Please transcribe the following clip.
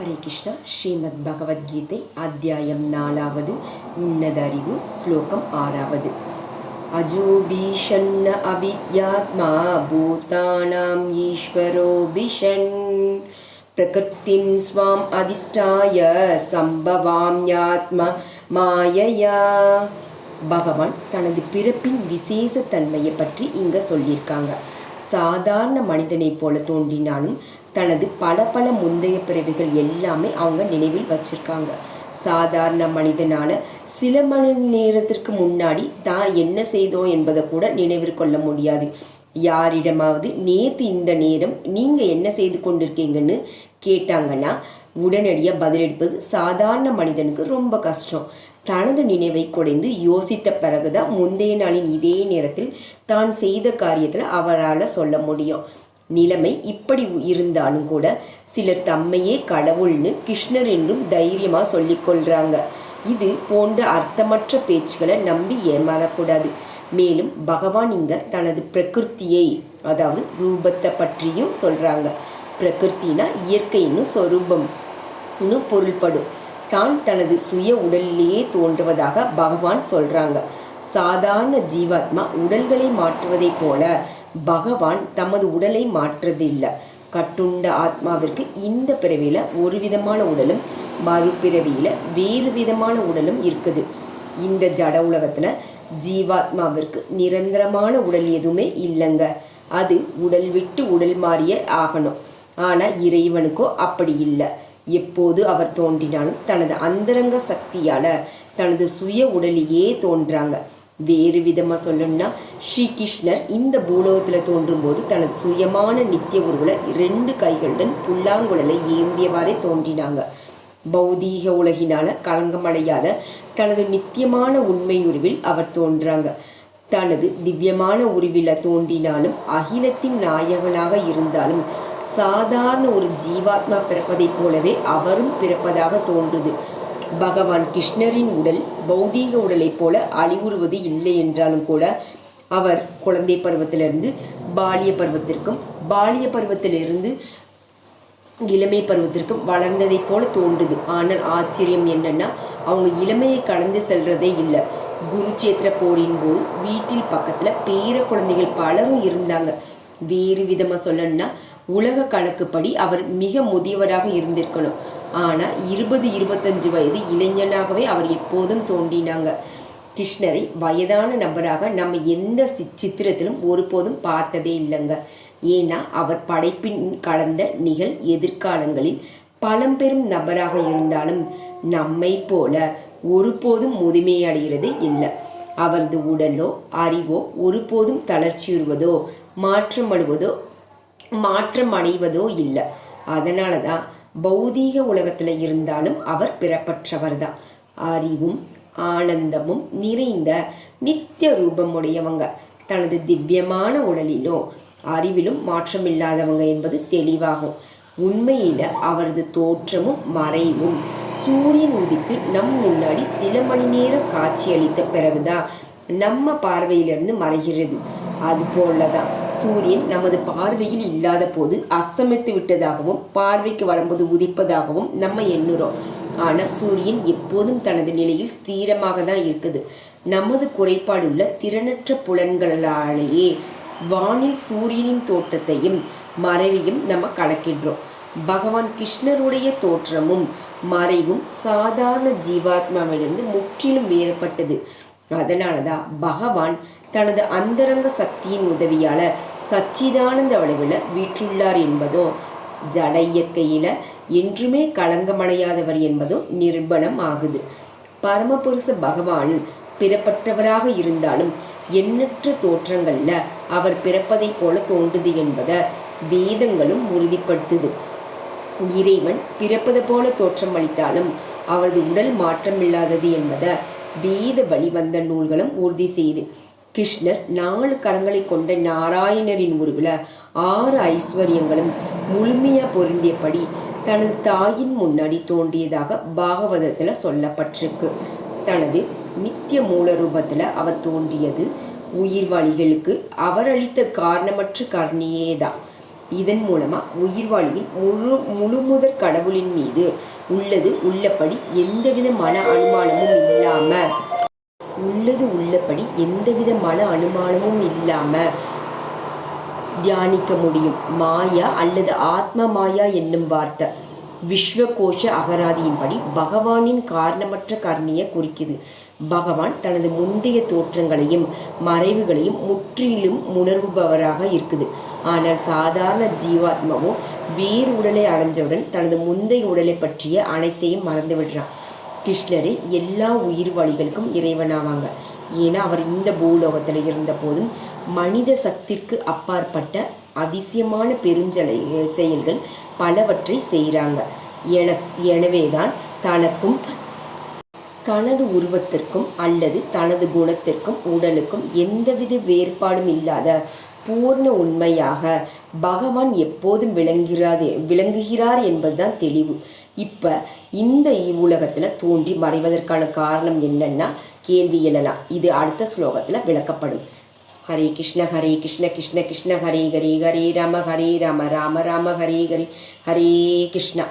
ஹரே கிருஷ்ணா ஸ்ரீமத் பகவத்கீதை அத்தியாயம் நாலாவது உன்னதறிவு ஸ்லோகம் ஆறாவது. அஜோபீஷன்ன அவித்யாத்மா பூதானாம் ஈஸ்வரோ பிஷன் பிரகிருத்திம் ஸ்வாம் அதிஷ்டாய சம்பவாம்யாத்ம மாயையா. பகவான் தனது பிறப்பின் விசேஷ தன்மையை பற்றி இங்க சொல்லியிருக்காங்க. சாதாரண மனிதனைப் போல தோன்றினாலும் தனது பல பல முந்தைய பிறவிகள் எல்லாமே அவங்க நினைவில் வச்சிருக்காங்க. சாதாரண மனிதனால சில மணி நேரத்திற்கு முன்னாடி தான் என்ன செய்தோம் என்பதை கூட நினைவில் கொள்ள முடியாது. யாரிடமாவது நேத்து இந்த நேரம் நீங்க என்ன செய்து கொண்டிருக்கீங்கன்னு கேட்டாங்கன்னா உடனடியாக பதிலளிப்பது சாதாரண மனிதனுக்கு ரொம்ப கஷ்டம். தனது நினைவை குறைந்து யோசித்த பிறகுதான் முந்தைய நாளின் இதே நேரத்தில் தான் செய்த காரியத்தில் அவரால் சொல்ல முடியும். நிலைமை இப்படி இருந்தாலும் கூட சிலர் தம்மையே கடவுள்னு கிருஷ்ணர் என்றும் தைரியமாக சொல்லிக்கொள்கிறாங்க இது போன்ற அர்த்தமற்ற பேச்சுகளை நம்பி ஏமாறக்கூடாது. மேலும் பகவான் இங்க தனது பிரகிருத்தியை அதாவது ரூபத்தை பற்றியும் சொல்கிறாங்க பிரகிருத்தினா இயற்கைன்னு சொரூபம்னு பொருள்படும். தான் தனது சுய உடலிலேயே தோன்றுவதாக பகவான் சொல்கிறாங்க சாதாரண ஜீவாத்மா உடல்களை மாற்றுவதைப் போல பகவான் தமது உடலை மாற்றதில்லை கட்டுண்ட ஆத்மாவிற்கு இந்த பிறவியில் ஒரு விதமான உடலும் மறுபிறவியில் வேறு விதமான உடலும் இருக்குது. இந்த ஜட உலகத்தில் ஜீவாத்மாவிற்கு நிரந்தரமான உடல் எதுவுமே இல்லைங்க. அது உடல் விட்டு உடல் மாறிய ஆகணும். ஆனால் இறைவனுக்கோ அப்படி இல்லை. எப்போது அவர் தோன்றினாலும் தனது அந்தரங்க சக்தியால் தனது சுய உடலையே தோன்றாங்க. வேறு விதமாக சொல்லணும்னா ஸ்ரீ கிருஷ்ணர் இந்த பூலோகத்தில் தோன்றும் போது தனது சுயமான நித்திய உருவில் ரெண்டு கைகளுடன் புல்லாங்குழலை ஏந்தியவாறே தோன்றினாங்க. பௌதீக உலகினால களங்கமடையாத தனது நித்தியமான உண்மை உருவில் அவர் தோன்றாங்க. தனது திவ்யமான உருவில தோன்றினாலும் அகிலத்தின் நாயகனாக இருந்தாலும் சாதாரண ஒரு ஜீவாத்மா பிறப்பதைப் போலவே அவரும் பிறப்பதாக தோன்றுது. பகவான் கிருஷ்ணரின் உடல் பௌதீக உடலைப் போல அழிவுறுவது இல்லை என்றாலும் கூட அவர் குழந்தை பருவத்திலிருந்து பாலிய பருவத்திற்கும் பாலிய பருவத்திலிருந்து இளமை பருவத்திற்கும் வளர்ந்ததைப் போல தோன்றுது. ஆனால் ஆச்சரியம் என்னன்னா அவங்க இளமையை கடந்து செல்றதே இல்லை. குருச்சேத்திர போரின் போது வீட்டில் பக்கத்தில் பேர குழந்தைகள் பலரும் இருந்தாங்க. வேறு விதமாக சொல்லணும்னா உலக கணக்குப்படி அவர் மிக முதியவராக இருந்திருக்கணும். ஆனால் இருபது இருபத்தஞ்சு வயது இளைஞனாகவே அவர் எப்போதும் தோண்டினாங்க கிருஷ்ணரை வயதான நபராக நம்ம எந்த சித்திரத்திலும் ஒருபோதும் பார்த்ததே இல்லைங்க. ஏன்னா அவர் படைப்பின் கடந்த நிகழ் எதிர்காலங்களில் பழம்பெரும் நபராக இருந்தாலும் நம்மை போல ஒருபோதும் முதுமையடைகிறது இல்லை. அவரது உடலோ அறிவோ ஒருபோதும் தளர்ச்சியுறுவதோ மாற்றமடுவதோ மாற்றம் அடைவதோ இல்லை. அதனால தான் பௌதீக உலகத்தில் இருந்தாலும் அவர் பிறப்பற்றவர் தான் அறிவும் ஆனந்தமும் நிறைந்த நித்திய ரூபமுடையவங்க. தனது திவ்யமான உடலிலோ அறிவிலும் மாற்றமில்லாதவங்க என்பது தெளிவாகும். உண்மையில் அவரது தோற்றமும் மறைவும் சூரியன் உதித்து நம் முன்னாடி சில மணி நேரம் காட்சியளித்த பிறகுதான் நம்ம பார்வையிலிருந்து மறைகிறது. அது போலதான் சூரியன் நமது பார்வையில் இல்லாத போது அஸ்தமித்து விட்டதாகவும் பார்வைக்கு வரும்போது உதிப்பதாகவும் நம்ம எண்ணுறோம். ஆனா சூரியன் எப்போதும் தனது நிலையில் ஸ்திரமாக தான் இருக்குது. நமது குறைபாடுள்ள திறனற்ற புலன்களாலேயே வானில் சூரியனின் தோற்றத்தையும் மறைவையும் நம்ம கணக்கிடுறோம். பகவான் கிருஷ்ணருடைய தோற்றமும் மறைவும் சாதாரண ஜீவாத்மாவிலிருந்து முற்றிலும் வேறுபட்டது. அதனாலதான் பகவான் தனது அந்தரங்க சக்தியின் உதவியால சச்சிதானந்த வடிவில் வீற்றுள்ளார் என்பதோ ஜட இயற்கையில என்றுமே களங்கமடையாதவர் என்பதோ நிர்பணம் ஆகுது. பரமபுருஷ பகவான் பிறப்பற்றவராக இருந்தாலும் எண்ணற்ற தோற்றங்கள்ல அவர் பிறப்பதைப் போல தோன்றுது என்பதை வேதங்களும் உறுதிப்படுத்துது. இறைவன் பிறப்பது போல தோற்றம் அளித்தாலும் அவரது உடல் மாற்றமில்லாதது என்பதை வேத வழிவந்த நூல்களும் உறுதி செய்து கிருஷ்ணர் நாலு கரங்களை கொண்ட நாராயணரின் உருவில் ஆறு ஐஸ்வர்யங்களும் முழுமையாக பொருந்தியபடி தனது தாயின் முன்னாடி தோன்றியதாக பாகவதத்தில் சொல்லப்பட்டிருக்கு. தனது நித்திய மூல ரூபத்தில் அவர் தோன்றியது உயிர்வாளிகளுக்கு அவர் அளித்த காரணமற்ற கருணையே தான் இதன் மூலமா உயிர்வாளியின் முழு முழுமுதற் கடவுளின் மீது உள்ளது உள்ளபடி எந்தவித மன அனுமானமும் இல்லாம உள்ளது உள்ளபடி எந்தவித மன அனுமானமும் இல்லாம தியானிக்க முடியும். மாயா அல்லது ஆத்ம மாயா என்னும் வார்த்தை விஸ்வகோஷ அகராதியின்படி பகவானின் காரணமற்ற கருணையை குறிக்குது. பகவான் தனது முந்தைய தோற்றங்களையும் மறைவுகளையும் முற்றிலும் உணர்வுபவராக இருக்குது. ஆனால் சாதாரண ஜீவாத்மாவோ வேறு உடலை அடைஞ்சவுடன் தனது முந்தைய உடலை பற்றிய அனைத்தையும் மறந்து விடுறான். கிருஷ்ணரே எல்லா உயிர் வழிகளுக்கும் இறைவனாவாங்க. ஏன்னா அவர் இந்த பூலோகத்தில் இருந்த போதும் மனித சக்திக்கு அப்பாற்பட்ட அதிசயமான பெருஞ்சலை செயல்கள் பலவற்றை செய்கிறாங்க என எனவேதான் தனக்கும் தனது உருவத்திற்கும் அல்லது தனது குணத்திற்கும் உடலுக்கும் எந்தவித வேறுபாடும் இல்லாத பூர்ண உண்மையாக பகவான் எப்போதும் விளங்குகிறார் விளங்குகிறார் என்பதுதான் தெளிவு. இப்போ இந்த உலகத்தில் தோன்றி மறைவதற்கான காரணம் என்னன்னா கேள்வி எழலாம். இது அடுத்த ஸ்லோகத்தில் விளக்கப்படும். ஹரே கிருஷ்ண ஹரே கிருஷ்ண கிருஷ்ண கிருஷ்ண ஹரே ஹரே ஹரே ராம ஹரே ராம ராம ராம ஹரே ஹரே ஹரே கிருஷ்ணா.